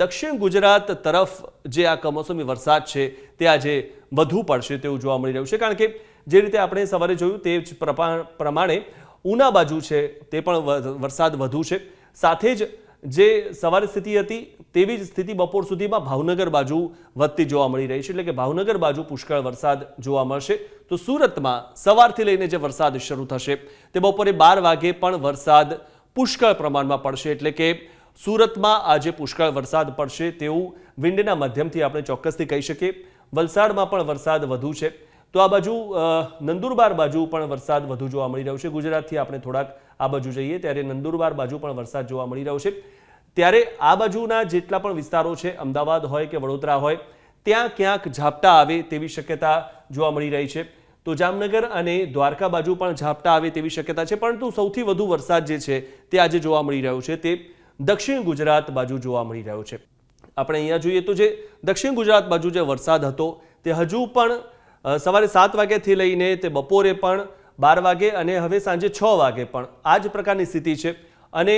દક્ષિણ ગુજરાત તરફ જે આ કમોસમી વરસાદ છે તે આજે વધુ પડશે તેવું જોવા મળી રહ્યું છે. કારણ કે જે રીતે આપણે સવારે જોયું તે જ પ્રમાણે ઉના બાજુ છે તે પણ વરસાદ વધુ છે. સાથે જ જે સવારે સ્થિતિ હતી તેવી જ સ્થિતિ બપોર સુધીમાં ભાવનગર બાજુ વધતી જોવા મળી રહી છે. એટલે કે ભાવનગર બાજુ પુષ્કળ વરસાદ જોવા મળશે. તો સુરતમાં સવારથી લઈને જે વરસાદ શરૂ થશે તે બપોરે બાર વાગે પણ વરસાદ પુષ્કળ પ્રમાણમાં પડશે. એટલે કે સુરતમાં આજે પુષ્કળ વરસાદ પડશે તેવું વિન્ડના માધ્યમથી આપણે ચોક્કસથી કહી શકીએ. વલસાડમાં પણ વરસાદ વધુ છે. તો આ બાજુ નંદુરબાર બાજુ પણ વરસાદ વધુ જોવા મળી રહ્યો છે. ગુજરાતથી આપણે થોડાક આ બાજુ જઈએ, ત્યારે નંદુરબાર બાજુ પણ વરસાદ જોવા મળી રહ્યો છે. ત્યારે આ બાજુના જેટલા પણ વિસ્તારો છે, અમદાવાદ હોય કે વડોદરા હોય, ત્યાં ક્યાંક ઝાપટા આવે તેવી શક્યતા જોવા મળી રહી છે. તો જામનગર અને દ્વારકા બાજુ પણ ઝાપટા આવે તેવી શક્યતા છે. પરંતુ સૌથી વધુ વરસાદ જે છે, તે આજે જોવા મળી રહ્યો છે. તે દક્ષિણ ગુજરાત બાજુ જોવા મળી રહ્યો છે. આપણે અહીંયા જોઈએ તો જે દક્ષિણ ગુજરાત બાજુ જે વરસાદ હતો, તે હજુ પણ સવારે સાત વાગ્યાથી લઈને તે બપોરે પણ બાર વાગે અને હવે સાંજે છ વાગે પણ આ જ પ્રકારની સ્થિતિ છે. અને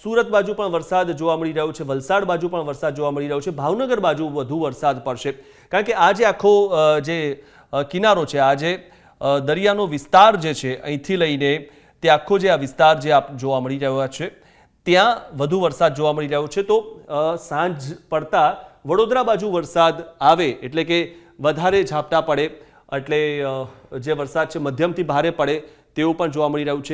સુરત બાજુ પણ વરસાદ જોવા મળી રહ્યો છે, વલસાડ બાજુ પણ વરસાદ જોવા મળી રહ્યો છે, ભાવનગર બાજુ વધુ વરસાદ પડશે. કારણ કે આ જે આખો જે કિનારો છે, આ જે દરિયાનો વિસ્તાર જે છે, અહીંથી લઈને તે આખો જે આ વિસ્તાર જે આપ જોવા મળી રહ્યો છે ત્યાં વધુ વરસાદ જોવા મળી રહ્યો છે. તો સાંજ પડતા વડોદરા બાજુ વરસાદ આવે એટલે કે વધારે ઝાપટા પડે. એટલે જે વરસાદ છે, મધ્યમથી ભારે પડે તેવું પણ જોવા મળી રહ્યું છે.